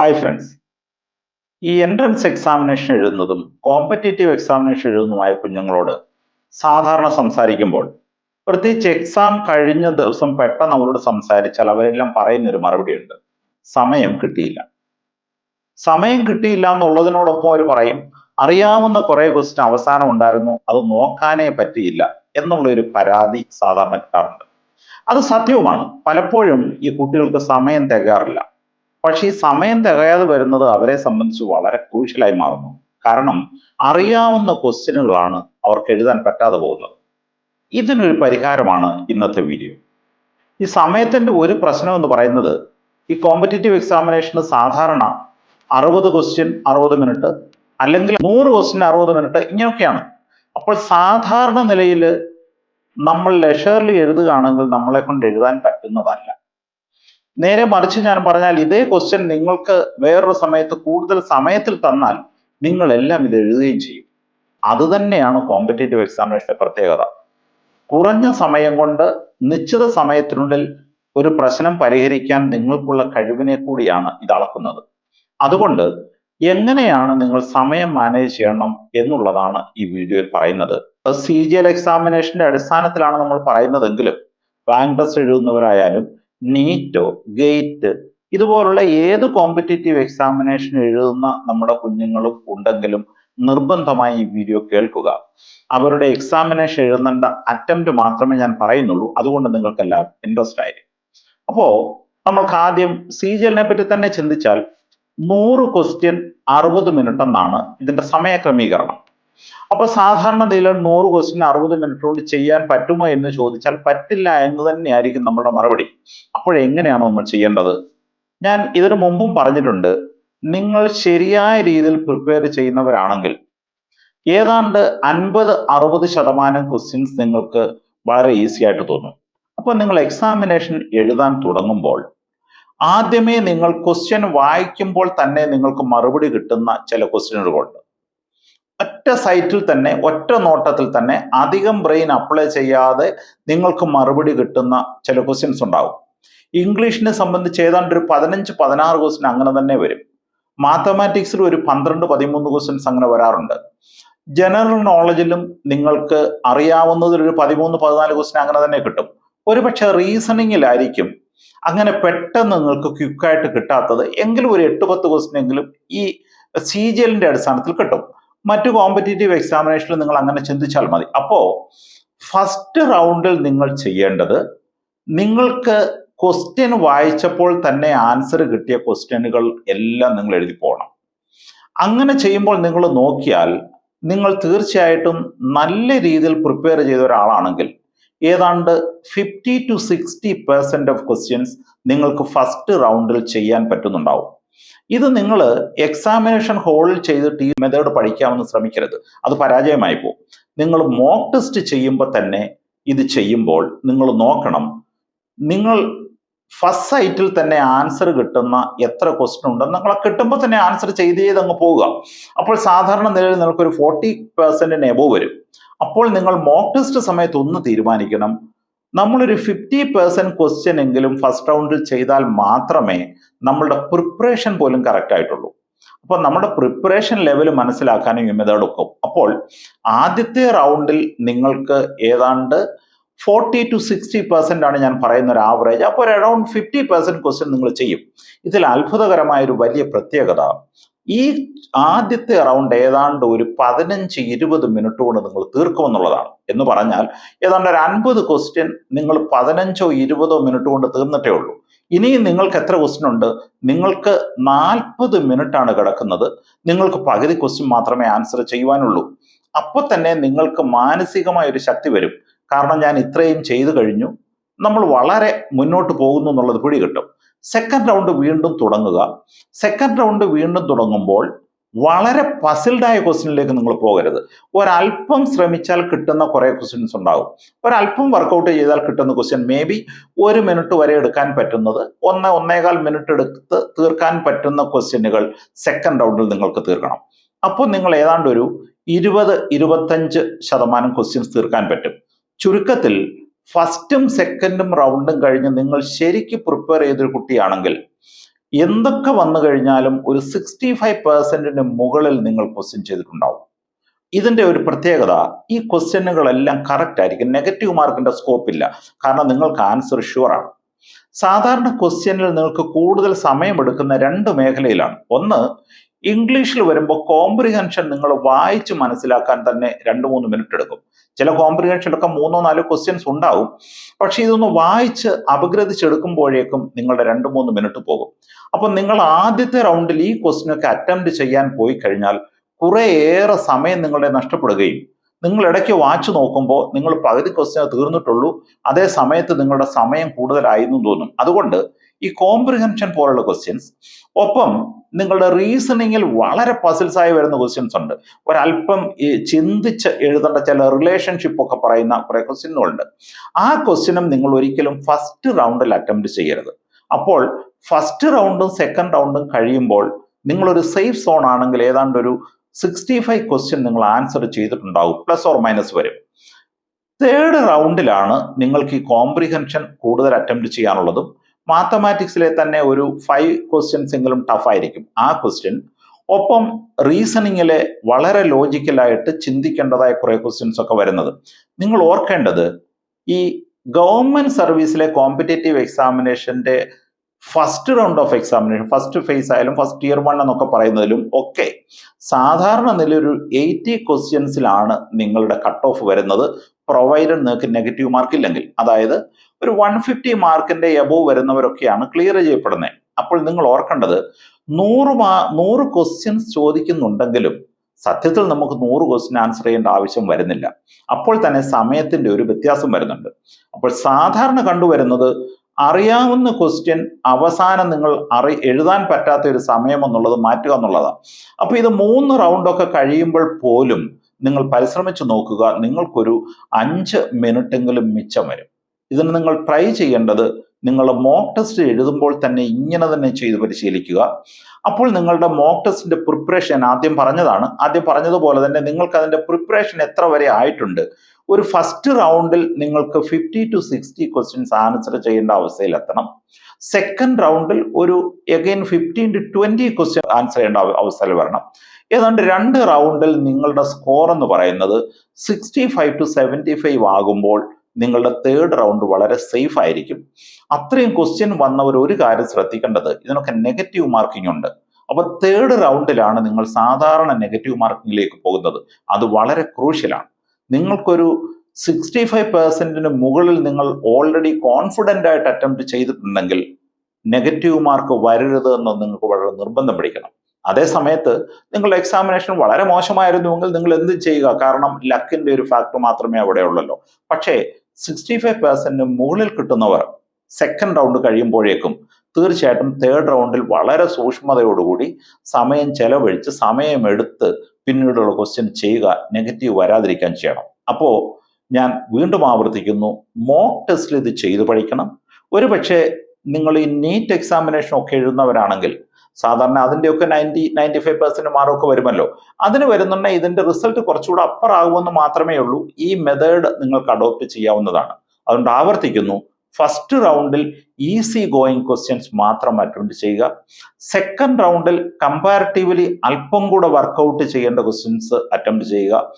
Hi friends ഈ entrance examination എഴുതുന്നതും competitive examination എഴുതുന്നതുമായ കുഞ്ഞുങ്ങളോട് സാധാരണ സംസാരിക്കുമ്പോൾ പ്രത്യേകിച്ച് എക്സാം കഴിഞ്ഞ ദിവസം പെട്ടെന്ന് അവരോട് സംസാരിച്ചാൽ അവരെല്ലാം പറയുന്നൊരു മറുപടിയുണ്ട്. സമയം കിട്ടിയില്ല. സമയം കിട്ടിയില്ല എന്നുള്ളതിനോടൊപ്പം അവർ പറയും അറിയാവുന്ന കുറെ ക്വസ്റ്റ്യൻ അവസാനം ഉണ്ടായിരുന്നു അത് നോക്കാനേ പറ്റിയില്ല എന്നുള്ള ഒരു പരാതി സാധാരണ കിട്ടാറുണ്ട് അത് സത്യവുമാണ്. പലപ്പോഴും ഈ കുട്ടികൾക്ക് സമയം തികയാറില്ല. പക്ഷെ ഈ സമയം തികയാതെ വരുന്നത് അവരെ സംബന്ധിച്ച് വളരെ ക്രൂഷ്യലായി മാറുന്നു. കാരണം അറിയാവുന്ന ക്വസ്റ്റ്യനുകളാണ് അവർക്ക് എഴുതാൻ പറ്റാതെ പോകുന്നത്. ഇതിനൊരു പരിഹാരമാണ് ഇന്നത്തെ വീഡിയോ. ഈ സമയത്തിന്റെ ഒരു പ്രശ്നം എന്ന് പറയുന്നത് ഈ കോമ്പറ്റേറ്റീവ് എക്സാമിനേഷന് സാധാരണ അറുപത് ക്വസ്റ്റ്യൻ അറുപത് മിനിറ്റ് അല്ലെങ്കിൽ നൂറ് ക്വസ്റ്റ്യൻ അറുപത് മിനിറ്റ് ഇങ്ങനെയൊക്കെയാണ്. അപ്പോൾ സാധാരണ നിലയിൽ നമ്മൾ ലെഷറിൽ എഴുതുകയാണെങ്കിൽ നമ്മളെ കൊണ്ട് എഴുതാൻ പറ്റുന്നതല്ല. നേരെ മറിച്ച് ഞാൻ പറഞ്ഞാൽ ഇതേ ക്വസ്റ്റ്യൻ നിങ്ങൾക്ക് വേറൊരു സമയത്ത് കൂടുതൽ സമയത്തിൽ തന്നാൽ നിങ്ങൾ എല്ലാം ഇത് എഴുതുകയും ചെയ്യും. അത് തന്നെയാണ് കോമ്പറ്റേറ്റീവ് എക്സാമിനേഷന്റെ പ്രത്യേകത. കുറഞ്ഞ സമയം കൊണ്ട് നിശ്ചിത സമയത്തിനുള്ളിൽ ഒരു പ്രശ്നം പരിഹരിക്കാൻ നിങ്ങൾക്കുള്ള കഴിവിനെ കൂടിയാണ് ഇത് അളക്കുന്നത്. അതുകൊണ്ട് എങ്ങനെയാണ് നിങ്ങൾ സമയം മാനേജ് ചെയ്യണം എന്നുള്ളതാണ് ഈ വീഡിയോയിൽ പറയുന്നത്. സി ജി എൽ എക്സാമിനേഷന്റെ അടിസ്ഥാനത്തിലാണ് നമ്മൾ പറയുന്നതെങ്കിലും ബാങ്ക് ടെസ്റ്റ് എഴുതുന്നവരായാലും നീറ്റോ ഗേറ്റ് ഇതുപോലുള്ള ഏത് കോമ്പറ്റേറ്റീവ് എക്സാമിനേഷൻ എഴുതുന്ന നമ്മുടെ കുഞ്ഞുങ്ങളും ഉണ്ടെങ്കിലും നിർബന്ധമായി ഈ വീഡിയോ കേൾക്കുക. അവരുടെ എക്സാമിനേഷൻ എഴുതേണ്ട അറ്റംപ്റ്റ് മാത്രമേ ഞാൻ പറയുന്നുള്ളൂ. അതുകൊണ്ട് നിങ്ങൾക്കെല്ലാം ഇൻട്രസ്റ്റ് ആയിരിക്കും അപ്പോ നമുക്ക് ആദ്യം സി ജി എല്ലിനെ പറ്റി തന്നെ ചിന്തിച്ചാൽ നൂറ് ക്വസ്റ്റ്യൻ അറുപത് മിനിറ്റ് എന്നാണ് ഇതിന്റെ സമയ ക്രമീകരണം. അപ്പൊ സാധാരണ നിലയിൽ നൂറ് ക്വസ്റ്റിന് അറുപത് മിനിറ്റ് കൊണ്ട് ചെയ്യാൻ പറ്റുമോ എന്ന് ചോദിച്ചാൽ പറ്റില്ല എന്ന് തന്നെയായിരിക്കും നമ്മുടെ മറുപടി. അപ്പോഴെങ്ങനെയാണ് നമ്മൾ ചെയ്യേണ്ടത്? ഞാൻ ഇതിനു മുമ്പും പറഞ്ഞിട്ടുണ്ട് നിങ്ങൾ ശരിയായ രീതിയിൽ പ്രിപ്പയർ ചെയ്യുന്നവരാണെങ്കിൽ ഏതാണ്ട് അൻപത് അറുപത് ശതമാനം ക്വസ്റ്റ്യൻസ് നിങ്ങൾക്ക് വളരെ ഈസി ആയിട്ട് തോന്നും. അപ്പോൾ നിങ്ങൾ എക്സാമിനേഷൻ എഴുതാൻ തുടങ്ങുമ്പോൾ ആദ്യമേ നിങ്ങൾ ക്വസ്റ്റ്യൻ വായിക്കുമ്പോൾ തന്നെ നിങ്ങൾക്ക് മറുപടി കിട്ടുന്ന ചില ക്വസ്റ്റ്യനുകളുണ്ട് ഒറ്റ സൈറ്റിൽ തന്നെ ഒറ്റ നോട്ടത്തിൽ തന്നെ അധികം ബ്രെയിൻ അപ്ലൈ ചെയ്യാതെ നിങ്ങൾക്ക് മറുപടി കിട്ടുന്ന ചില ക്വസ്റ്റ്യൻസ് ഉണ്ടാവും. ഇംഗ്ലീഷിനെ സംബന്ധിച്ച് ഏതാണ്ട് ഒരു പതിനഞ്ച് പതിനാറ് ക്വസ്റ്റ്യൻ അങ്ങനെ തന്നെ വരും. മാത്തമാറ്റിക്സിൽ ഒരു പന്ത്രണ്ട് പതിമൂന്ന് ക്വസ്റ്റ്യൻസ് അങ്ങനെ വരാറുണ്ട്. ജനറൽ നോളജിലും നിങ്ങൾക്ക് അറിയാവുന്നതിൽ ഒരു പതിമൂന്ന് പതിനാല് ക്വസ്റ്റ്യൻ അങ്ങനെ തന്നെ കിട്ടും. ഒരുപക്ഷെ റീസണിങ്ങിലായിരിക്കും അങ്ങനെ പെട്ടെന്ന് നിങ്ങൾക്ക് ക്യുക്കായിട്ട് കിട്ടാത്തത്. എങ്കിലും ഒരു എട്ട് പത്ത് ക്വസ്റ്റ്യൻ എങ്കിലും ഈ സി ജി എല്ലിന്റെ അടിസ്ഥാനത്തിൽ കിട്ടും. മറ്റു കോമ്പറ്റേറ്റീവ് എക്സാമിനേഷനിൽ നിങ്ങൾ അങ്ങനെ ചിന്തിച്ചാൽ മതി. അപ്പോ ഫസ്റ്റ് റൗണ്ടിൽ നിങ്ങൾ ചെയ്യേണ്ടത് നിങ്ങൾക്ക് ക്വസ്റ്റ്യൻ വായിച്ചപ്പോൾ തന്നെ ആൻസർ കിട്ടിയ ക്വസ്റ്റ്യനുകൾ എല്ലാം നിങ്ങൾ എഴുതി പോകണം അങ്ങനെ ചെയ്യുമ്പോൾ നിങ്ങൾ നോക്കിയാൽ നിങ്ങൾ തീർച്ചയായിട്ടും നല്ല രീതിയിൽ പ്രിപ്പയർ ചെയ്ത ഒരാളാണെങ്കിൽ ഏതാണ്ട് fifty to sixty percent of questions നിങ്ങൾക്ക് ഫസ്റ്റ് റൗണ്ടിൽ ചെയ്യാൻ പറ്റുന്നുണ്ടാവും. ഇത് നിങ്ങൾ എക്സാമിനേഷൻ ഹോളിൽ ചെയ്തിട്ട് ഈ മെത്തേഡ് പഠിക്കാമെന്ന് ശ്രമിക്കരുത്. അത് പരാജയമായി പോകും. നിങ്ങൾ മോക്ക് ടെസ്റ്റ് ചെയ്യുമ്പോൾ തന്നെ ഇത് ചെയ്യുമ്പോൾ നിങ്ങൾ നോക്കണം നിങ്ങൾ ഫസ്റ്റ് സൈറ്റിൽ തന്നെ ആൻസർ കിട്ടുന്ന എത്ര ക്വസ്റ്റൻ ഉണ്ടെന്ന് നിങ്ങളെ കിട്ടുമ്പോൾ തന്നെ ആൻസർ ചെയ്ത് ചെയ്ത് അങ്ങ് പോവുക. അപ്പോൾ സാധാരണ നിലയിൽ നിങ്ങൾക്ക് ഒരു ഫോർട്ടി പെർസെന്റിന് എബോ വരും. അപ്പോൾ നിങ്ങൾ മോക്ക് ടെസ്റ്റ് സമയത്ത് ഒന്ന് തീരുമാനിക്കണം നമ്മളൊരു ഫിഫ്റ്റി പേഴ്സന്റ് ക്വസ്റ്റ്യൻ എങ്കിലും ഫസ്റ്റ് റൗണ്ടിൽ ചെയ്താൽ മാത്രമേ നമ്മളുടെ പ്രിപ്പറേഷൻ പോലും കറക്റ്റ് ആയിട്ടുള്ളൂ. അപ്പോൾ നമ്മുടെ പ്രിപ്പറേഷൻ ലെവൽ മനസ്സിലാക്കാനും ഈ മെത്തേഡ് ഒക്കും. അപ്പോൾ ആദ്യത്തെ റൗണ്ടിൽ നിങ്ങൾക്ക് ഏതാണ്ട് ഫോർട്ടി ടു സിക്സ്റ്റി പെർസെന്റ് ആണ് ഞാൻ പറയുന്ന ഒരു ആവറേജ് അപ്പോൾ ഒരു അറൗണ്ട് ഫിഫ്റ്റി പെർസെന്റ് ക്വസ്റ്റ്യൻ നിങ്ങൾ ചെയ്യും. ഇതിൽ അത്ഭുതകരമായ ഒരു വലിയ പ്രത്യേകത ഈ ആദ്യത്തെ റൗണ്ട് ഏതാണ്ട് ഒരു പതിനഞ്ച് ഇരുപത് മിനിറ്റ് കൊണ്ട് നിങ്ങൾ തീർക്കുമെന്നുള്ളതാണ്. എന്ന് പറഞ്ഞാൽ ഏതാണ്ട് ഒരു അൻപത് ക്വസ്റ്റ്യൻ നിങ്ങൾ പതിനഞ്ചോ ഇരുപതോ മിനിറ്റ് കൊണ്ട് തീർന്നിട്ടേ ഉള്ളൂ. ഇനിയും നിങ്ങൾക്ക് എത്ര ക്വസ്റ്റ്യൻ ഉണ്ട്? നിങ്ങൾക്ക് നാൽപ്പത് ആണ് കിടക്കുന്നത്. നിങ്ങൾക്ക് പകുതി ക്വസ്റ്റ്യൻ മാത്രമേ ആൻസർ ചെയ്യുവാനുള്ളൂ. അപ്പോൾ തന്നെ നിങ്ങൾക്ക് മാനസികമായ ഒരു ശക്തി വരും. കാരണം ഞാൻ ഇത്രയും ചെയ്തു കഴിഞ്ഞു. നമ്മൾ വളരെ മുന്നോട്ട് പോകുന്നു എന്നുള്ളത് പിടികിട്ടും. സെക്കൻഡ് റൗണ്ട് വീണ്ടും തുടങ്ങുക. സെക്കൻഡ് റൗണ്ട് വീണ്ടും തുടങ്ങുമ്പോൾ വളരെ പസിൽഡായ ക്വസ്റ്റിനിലേക്ക് നിങ്ങൾ പോകരുത്. ഒരല്പം ശ്രമിച്ചാൽ കിട്ടുന്ന കുറേ ക്വസ്റ്റ്യൻസ് ഉണ്ടാകും. ഒരല്പം വർക്കൗട്ട് ചെയ്താൽ കിട്ടുന്ന ക്വസ്റ്റ്യൻ മേ ബി ഒരു മിനിറ്റ് വരെ എടുക്കാൻ പറ്റുന്നത് ഒന്ന് ഒന്നേകാൽ മിനിറ്റ് എടുത്ത് തീർക്കാൻ പറ്റുന്ന ക്വസ്റ്റ്യനുകൾ സെക്കൻഡ് റൗണ്ടിൽ നിങ്ങൾക്ക് തീർക്കണം. അപ്പോൾ നിങ്ങൾ ഏതാണ്ട് ഒരു ഇരുപത് ഇരുപത്തഞ്ച് ശതമാനം ക്വസ്റ്റ്യൻസ് തീർക്കാൻ പറ്റും. ചുരുക്കത്തിൽ ഫസ്റ്റും സെക്കൻഡും റൗണ്ടും കഴിഞ്ഞ് നിങ്ങൾ ശരിക്ക് പ്രിപ്പയർ ചെയ്തൊരു കുട്ടിയാണെങ്കിൽ എന്തൊക്കെ വന്നു കഴിഞ്ഞാലും ഒരു സിക്സ്റ്റി ഫൈവ് പെർസെന്റിന് മുകളിൽ നിങ്ങൾ ക്വസ്റ്റ്യൻ ചെയ്തിട്ടുണ്ടാവും. ഇതിന്റെ ഒരു പ്രത്യേകത ഈ ക്വസ്റ്റ്യനുകളെല്ലാം കറക്റ്റ് ആയിരിക്കും. നെഗറ്റീവ് മാർക്കിന്റെ സ്കോപ്പ് ഇല്ല കാരണം നിങ്ങൾക്ക് ആൻസർ ഷുവറാണ് സാധാരണ ക്വസ്റ്റ്യനിൽ നിങ്ങൾക്ക് കൂടുതൽ സമയമെടുക്കുന്ന രണ്ട് മേഖലയിലാണ്. ഒന്ന് ഇംഗ്ലീഷിൽ വരുമ്പോൾ കോംപ്രിഹെൻഷൻ നിങ്ങൾ വായിച്ച് മനസ്സിലാക്കാൻ തന്നെ രണ്ട് മൂന്ന് മിനിറ്റ് എടുക്കും. ചില കോംപ്രിഹെൻഷനൊക്കെ മൂന്നോ നാലോ ക്വസ്റ്റ്യൻസ് ഉണ്ടാവും. പക്ഷെ ഇതൊന്ന് വായിച്ച് അപഗ്രഥിച്ചെടുക്കുമ്പോഴേക്കും നിങ്ങളുടെ രണ്ട് മൂന്ന് മിനിറ്റ് പോകും. അപ്പൊ നിങ്ങൾ ആദ്യത്തെ റൗണ്ടിൽ ഈ ക്വസ്റ്റ്യനൊക്കെ അറ്റംപ്റ്റ് ചെയ്യാൻ പോയി കഴിഞ്ഞാൽ കുറേയേറെ സമയം നിങ്ങളുടെ നഷ്ടപ്പെടുകയും നിങ്ങൾ ഇടയ്ക്ക് വാച്ച് നോക്കുമ്പോൾ നിങ്ങൾ പകുതി ക്വസ്റ്റ്യൻ തീർന്നിട്ടുള്ളൂ. അതേ സമയത്ത് നിങ്ങളുടെ സമയം കൂടുതലായിരുന്നു തോന്നും. അതുകൊണ്ട് ഈ കോംപ്രിഹെൻഷൻ പോലുള്ള ക്വസ്റ്റ്യൻസ് ഒപ്പം നിങ്ങളുടെ റീസണിങ്ങിൽ വളരെ പസിൽസ് ആയി വരുന്ന ക്വസ്റ്റ്യൻസ് ഉണ്ട്. ഒരല്പം ഈ ചിന്തിച്ച് എഴുതേണ്ട ചില റിലേഷൻഷിപ്പ് ഒക്കെ പറയുന്ന കുറെ ക്വസ്റ്റ്യനുകളുണ്ട് ആ ക്വസ്റ്റ്യനും നിങ്ങൾ ഒരിക്കലും ഫസ്റ്റ് റൗണ്ടിൽ അറ്റംപ്റ്റ് ചെയ്യരുത്. അപ്പോൾ ഫസ്റ്റ് റൗണ്ടും സെക്കൻഡ് റൗണ്ടും കഴിയുമ്പോൾ നിങ്ങളൊരു സേഫ് സോൺ ആണെങ്കിൽ ഏതാണ്ട് ഒരു സിക്സ്റ്റി ഫൈവ് ക്വസ്റ്റ്യൻ നിങ്ങൾ ആൻസർ ചെയ്തിട്ടുണ്ടാവും പ്ലസ് ഓർ മൈനസ് വരും. തേർഡ് റൗണ്ടിലാണ് നിങ്ങൾക്ക് ഈ കോംപ്രിഹെൻഷൻ കൂടുതൽ അറ്റംപ്റ്റ് ചെയ്യാനുള്ളതും മാത്തമാറ്റിക്സിലെ തന്നെ ഒരു ഫൈവ് ക്വസ്റ്റ്യൻസ് എങ്കിലും ടഫ് ആയിരിക്കും. ആ ക്വസ്റ്റ്യൻ ഒപ്പം റീസണിങ്ങിലെ വളരെ ലോജിക്കലായിട്ട് ചിന്തിക്കേണ്ടതായ കുറേ ക്വസ്റ്റ്യൻസ് ഒക്കെ വരുന്നത്. നിങ്ങൾ ഓർക്കേണ്ടത് ഈ ഗവൺമെന്റ് സർവീസിലെ competitive എക്സാമിനേഷന്റെ first round of examination first phase ആയാലും ഫസ്റ്റ് ഇയർ വൺ എന്നൊക്കെ പറയുന്നതിലും ഒക്കെ സാധാരണ നില ഒരു എയ്റ്റി ക്വസ്റ്റ്യൻസിലാണ് നിങ്ങളുടെ കട്ട് ഓഫ് വരുന്നത്. പ്രൊവൈഡഡ് നിങ്ങൾക്ക് നെഗറ്റീവ് മാർക്ക് ഇല്ലെങ്കിൽ. അതായത് ഒരു വൺ ഫിഫ്റ്റി മാർക്കിന്റെ എബോവ് വരുന്നവരൊക്കെയാണ് ക്ലിയർ ചെയ്യപ്പെടുന്നത് അപ്പോൾ നിങ്ങൾ ഓർക്കേണ്ടത് നൂറ് മാ നൂറ് ക്വസ്റ്റ്യൻസ് ചോദിക്കുന്നുണ്ടെങ്കിലും സത്യത്തിൽ നമുക്ക് നൂറ് ക്വസ്റ്റ്യൻ ആൻസർ ചെയ്യേണ്ട ആവശ്യം വരുന്നില്ല. അപ്പോൾ തന്നെ സമയത്തിന്റെ ഒരു വ്യത്യാസം വരുന്നുണ്ട്. അപ്പോൾ സാധാരണ കണ്ടുവരുന്നത് അറിയാവുന്ന ക്വസ്റ്റ്യൻ അവസാനം നിങ്ങൾ അറി എഴുതാൻ പറ്റാത്ത ഒരു സമയം എന്നുള്ളത് മാറ്റുക എന്നുള്ളതാണ്. അപ്പൊ ഇത് മൂന്ന് റൗണ്ടൊക്കെ കഴിയുമ്പോൾ പോലും നിങ്ങൾ പരിശ്രമിച്ചു നോക്കുക. നിങ്ങൾക്കൊരു അഞ്ച് മിനിറ്റെങ്കിലും മിച്ചം വരും. ഇതിന് നിങ്ങൾ ട്രൈ ചെയ്യേണ്ടത് നിങ്ങൾ മോക്ക് ടെസ്റ്റ് എഴുതുമ്പോൾ തന്നെ ഇങ്ങനെ തന്നെ ചെയ്ത് പരിശീലിക്കുക. അപ്പോൾ നിങ്ങളുടെ മോക്ക് ടെസ്റ്റിന്റെ പ്രിപ്പറേഷൻ ആദ്യം പറഞ്ഞതാണ്. ആദ്യം പറഞ്ഞതുപോലെ തന്നെ നിങ്ങൾക്ക് അതിന്റെ പ്രിപ്പറേഷൻ എത്ര വരെ ആയിട്ടുണ്ട്? ഒരു ഫസ്റ്റ് റൗണ്ടിൽ നിങ്ങൾക്ക് fifty to sixty questions answer ചെയ്യേണ്ട അവസ്ഥയിലെത്തണം സെക്കൻഡ് റൗണ്ടിൽ ഒരു again fifteen to twenty question answer ചെയ്യേണ്ട അവസ്ഥയിൽ വരണം. ഏതാണ്ട് രണ്ട് റൗണ്ടിൽ നിങ്ങളുടെ സ്കോർ എന്ന് പറയുന്നത് sixty five to seventy five ആകുമ്പോൾ നിങ്ങളുടെ തേർഡ് റൗണ്ട് വളരെ സേഫ് ആയിരിക്കും. അത്രയും ക്വസ്റ്റ്യൻ വന്നവർ ഒരു കാര്യം ശ്രദ്ധിക്കേണ്ടത് ഇതിനൊക്കെ നെഗറ്റീവ് മാർക്കിംഗ് ഉണ്ട്. അപ്പോൾ തേർഡ് റൗണ്ടിലാണ് നിങ്ങൾ സാധാരണ നെഗറ്റീവ് മാർക്കിങ്ങിലേക്ക് പോകുന്നത്. അത് വളരെ ക്രൂഷ്യലാണ് നിങ്ങൾക്കൊരു സിക്സ്റ്റി ഫൈവ് പെർസെന്റിന് മുകളിൽ നിങ്ങൾ ഓൾറെഡി കോൺഫിഡന്റ് ആയിട്ട് അറ്റംപ്റ്റ് ചെയ്തിട്ടുണ്ടെങ്കിൽ നെഗറ്റീവ് മാർക്ക് വരരുത് എന്ന് നിങ്ങൾക്ക് വളരെ നിർബന്ധം പിടിക്കണം. അതേ സമയത്ത് നിങ്ങളുടെ എക്സാമിനേഷൻ വളരെ മോശമായിരുന്നുവെങ്കിൽ നിങ്ങൾ എന്ത് ചെയ്യുക. കാരണം ലക്കിന്റെ ഒരു ഫാക്ടർ മാത്രമേ അവിടെ ഉള്ളല്ലോ പക്ഷേ സിക്സ്റ്റി ഫൈവ് പെർസെന്റിന് മുകളിൽ കിട്ടുന്നവർ സെക്കൻഡ് റൗണ്ട് കഴിയുമ്പോഴേക്കും തീർച്ചയായിട്ടും തേർഡ് റൗണ്ടിൽ വളരെ സൂക്ഷ്മതയോടുകൂടി സമയം ചെലവഴിച്ച് സമയമെടുത്ത് പിന്നീടുള്ള ക്വസ്റ്റ്യൻ ചെയ്യുക നെഗറ്റീവ് വരാതിരിക്കാൻ ചെയ്യണം. അപ്പോൾ ഞാൻ വീണ്ടും ആവർത്തിക്കുന്നു മോക്ക് ടെസ്റ്റിൽ ഇത് ചെയ്തു പഠിക്കണം. ഒരു പക്ഷേ നിങ്ങൾ ഈ നീറ്റ് എക്സാമിനേഷൻ ഒക്കെ എഴുതുന്നവരാണെങ്കിൽ സാധാരണ അതിന്റെയൊക്കെ നയന്റി നയന്റി ഫൈവ് പെർസെന്റ് മാർക്കൊക്കെ വരുമല്ലോ. അതിന് വരുന്നുണ്ടെങ്കിൽ ഇതിന്റെ റിസൾട്ട് കുറച്ചുകൂടെ അപ്പർ ആകുമെന്ന് മാത്രമേ ഉള്ളൂ. ഈ മെത്തേഡ് നിങ്ങൾക്ക് അഡോപ്റ്റ് ചെയ്യാവുന്നതാണ്. അതുകൊണ്ട് ആവർത്തിക്കുന്നു. ഫസ്റ്റ് റൗണ്ടിൽ ഈസി ഗോയിങ് ക്വസ്റ്റ്യൻസ് മാത്രം അറ്റൻഡ് ചെയ്യുക. സെക്കൻഡ് റൗണ്ടിൽ കമ്പാരിറ്റീവ്ലി അല്പം കൂടെ വർക്കൗട്ട് ചെയ്യേണ്ട ക്വസ്റ്റ്യൻസ് അറ്റംപ്റ്റ് ചെയ്യുക.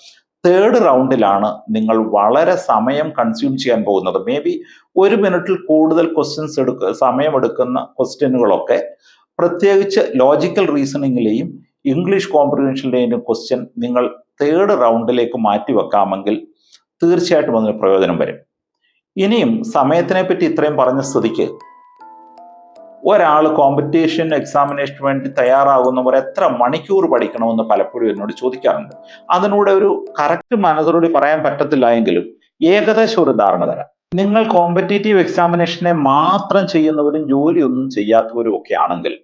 തേർഡ് റൗണ്ടിലാണ് നിങ്ങൾ വളരെ സമയം കൺസ്യൂം ചെയ്യാൻ പോകുന്നത്. മേ ബി ഒരു മിനിറ്റിൽ കൂടുതൽ ക്വസ്റ്റ്യൻസ് എടുക്ക സമയമെടുക്കുന്ന ക്വസ്റ്റ്യനുകളൊക്കെ പ്രത്യേകിച്ച് ലോജിക്കൽ റീസണിങ്ങിലെയും ഇംഗ്ലീഷ് കോംപ്രിഹെൻഷനിലെയും ക്വസ്റ്റ്യൻ നിങ്ങൾ തേർഡ് റൗണ്ടിലേക്ക് മാറ്റി വെക്കാമെങ്കിൽ തീർച്ചയായിട്ടും അതിന് പ്രയോജനം വരും. ഇനിയും സമയത്തിനെ പറ്റി ഇത്രയും പറഞ്ഞ സ്ഥിതിക്ക് ഒരാൾ കോമ്പറ്റീഷൻ എക്സാമിനേഷന് വേണ്ടി തയ്യാറാകുന്നവർ എത്ര മണിക്കൂർ പഠിക്കണമെന്ന് പലപ്പോഴും എന്നോട് ചോദിക്കാറുണ്ട്. അതിനൂടെ ഒരു കറക്റ്റ് മനസ്സോടുകൂടി പറയാൻ പറ്റത്തില്ല എങ്കിലും ഏകദേശം ഒരു ധാരണ തരാം. നിങ്ങൾ കോമ്പറ്റേറ്റീവ് എക്സാമിനേഷനെ മാത്രം ചെയ്യുന്നവരും ജോലിയൊന്നും ചെയ്യാത്തവരും ഒക്കെ ആണെങ്കിൽ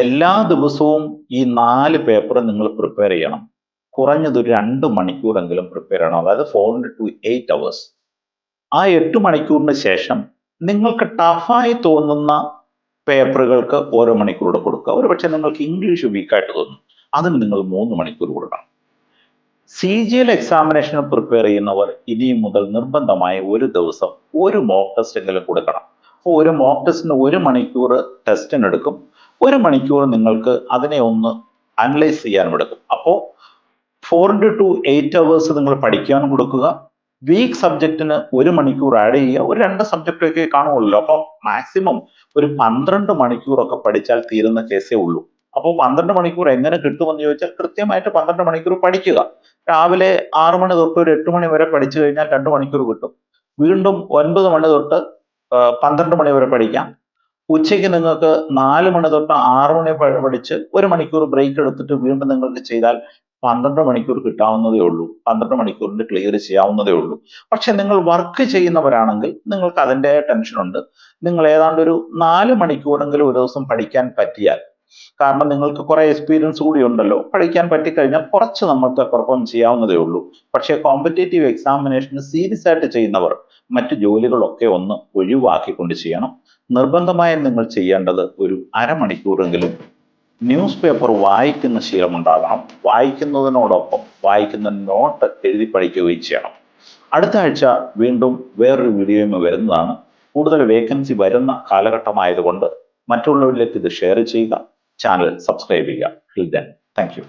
എല്ലാ ദിവസവും ഈ നാല് പേപ്പർ നിങ്ങൾ പ്രിപ്പയർ ചെയ്യണം. കുറഞ്ഞത് ഒരു രണ്ട് മണിക്കൂറെങ്കിലും പ്രിപ്പയർ ചെയ്യണം. അതായത് ഫോർ ടു എയ്റ്റ് അവേഴ്സ് ആ എട്ട് മണിക്കൂറിന് ശേഷം നിങ്ങൾക്ക് ടഫായി തോന്നുന്ന പേപ്പറുകൾക്ക് ഓരോ മണിക്കൂർ കൊടുക്കുക. ഒരു പക്ഷേ നിങ്ങൾക്ക് ഇംഗ്ലീഷ് വീക്കായിട്ട് തോന്നും. അതിന് നിങ്ങൾ മൂന്ന് മണിക്കൂർ കൊടുക്കണം. സി ജി എൽ എക്സാമിനേഷന് പ്രിപ്പയർ ചെയ്യുന്നവർ ഇനി മുതൽ നിർബന്ധമായി ഒരു ദിവസം ഒരു മോക്ക് ടെസ്റ്റ് എങ്കിലും കൊടുക്കണം. അപ്പോൾ ഒരു മോക്ക് ടെസ്റ്റിന് ഒരു മണിക്കൂർ ടെസ്റ്റിന് എടുക്കും. ഒരു മണിക്കൂർ നിങ്ങൾക്ക് അതിനെ ഒന്ന് അനലൈസ് ചെയ്യാനും എടുക്കും. അപ്പോൾ four into two eight hours നിങ്ങൾ പഠിക്കാനും കൊടുക്കുക. വീക്ക് സബ്ജക്റ്റിന് ഒരു മണിക്കൂർ ആഡ് ചെയ്യുക. ഒരു രണ്ട് സബ്ജക്റ്റൊക്കെ കാണുമല്ലോ അപ്പോൾ മാക്സിമം ഒരു പന്ത്രണ്ട് മണിക്കൂറൊക്കെ പഠിച്ചാൽ തീരുന്ന കേസേ ഉള്ളൂ. അപ്പോൾ പന്ത്രണ്ട് മണിക്കൂർ എങ്ങനെ കിട്ടുമെന്ന് ചോദിച്ചാൽ കൃത്യമായിട്ട് പന്ത്രണ്ട് മണിക്കൂർ പഠിക്കുക. രാവിലെ ആറ് മണി തൊട്ട് ഒരു എട്ട് മണി വരെ പഠിച്ചു കഴിഞ്ഞാൽ രണ്ട് മണിക്കൂർ കിട്ടും. വീണ്ടും ഒൻപത് മണി തൊട്ട് പന്ത്രണ്ട് മണി വരെ പഠിക്കാം. ഉച്ചയ്ക്ക് നിങ്ങൾക്ക് നാല് മണി തൊട്ട് ആറ് മണി പഠിച്ച് ഒരു മണിക്കൂർ ബ്രേക്ക് എടുത്തിട്ട് വീണ്ടും നിങ്ങൾക്ക് ചെയ്താൽ പന്ത്രണ്ട് മണിക്കൂർ കിട്ടാവുന്നതേ ഉള്ളൂ. പന്ത്രണ്ട് മണിക്കൂറിന്റെ ക്ലിയർ ചെയ്യാവുന്നതേ ഉള്ളൂ. പക്ഷെ നിങ്ങൾ വർക്ക് ചെയ്യുന്നവരാണെങ്കിൽ നിങ്ങൾക്ക് അതിന്റെ ടെൻഷൻ ഉണ്ട്. നിങ്ങൾ ഏതാണ്ട് ഒരു നാല് മണിക്കൂറെങ്കിലും ഒരു ദിവസം പഠിക്കാൻ പറ്റിയാൽ കാരണം നിങ്ങൾക്ക് കുറെ എക്സ്പീരിയൻസ് കൂടി ഉണ്ടല്ലോ. പഠിക്കാൻ പറ്റിക്കഴിഞ്ഞാൽ കുറച്ച് നമുക്ക് പെർഫോം ചെയ്യാവുന്നതേ ഉള്ളൂ. പക്ഷേ കോമ്പറ്റേറ്റീവ് എക്സാമിനേഷന് സീരിയസ് ആയിട്ട് ചെയ്യുന്നവർ മറ്റു ജോലികളൊക്കെ ഒന്ന് ഒഴിവാക്കിക്കൊണ്ട് ചെയ്യണം. നിർബന്ധമായും നിങ്ങൾ ചെയ്യേണ്ടത് ഒരു അരമണിക്കൂറെങ്കിലും ന്യൂസ് പേപ്പർ വായിക്കുന്ന ശീലം ശീലമുണ്ടാകണം. വായിക്കുന്നതിനോടൊപ്പം വായിക്കുന്ന നോട്ട് എഴുതി പഠിക്കുകയും ചെയ്യണം. അടുത്ത ആഴ്ച വീണ്ടും വേറൊരു വീഡിയോയും വരുന്നതാണ്. കൂടുതൽ വേക്കൻസി വരുന്ന കാലഘട്ടമായതുകൊണ്ട് മറ്റുള്ളവരിലേക്ക് ഇത് ഷെയർ ചെയ്യുക. ചാനൽ സബ്സ്ക്രൈബ് ചെയ്യുക ടിൽ ദെൻ താങ്ക് യു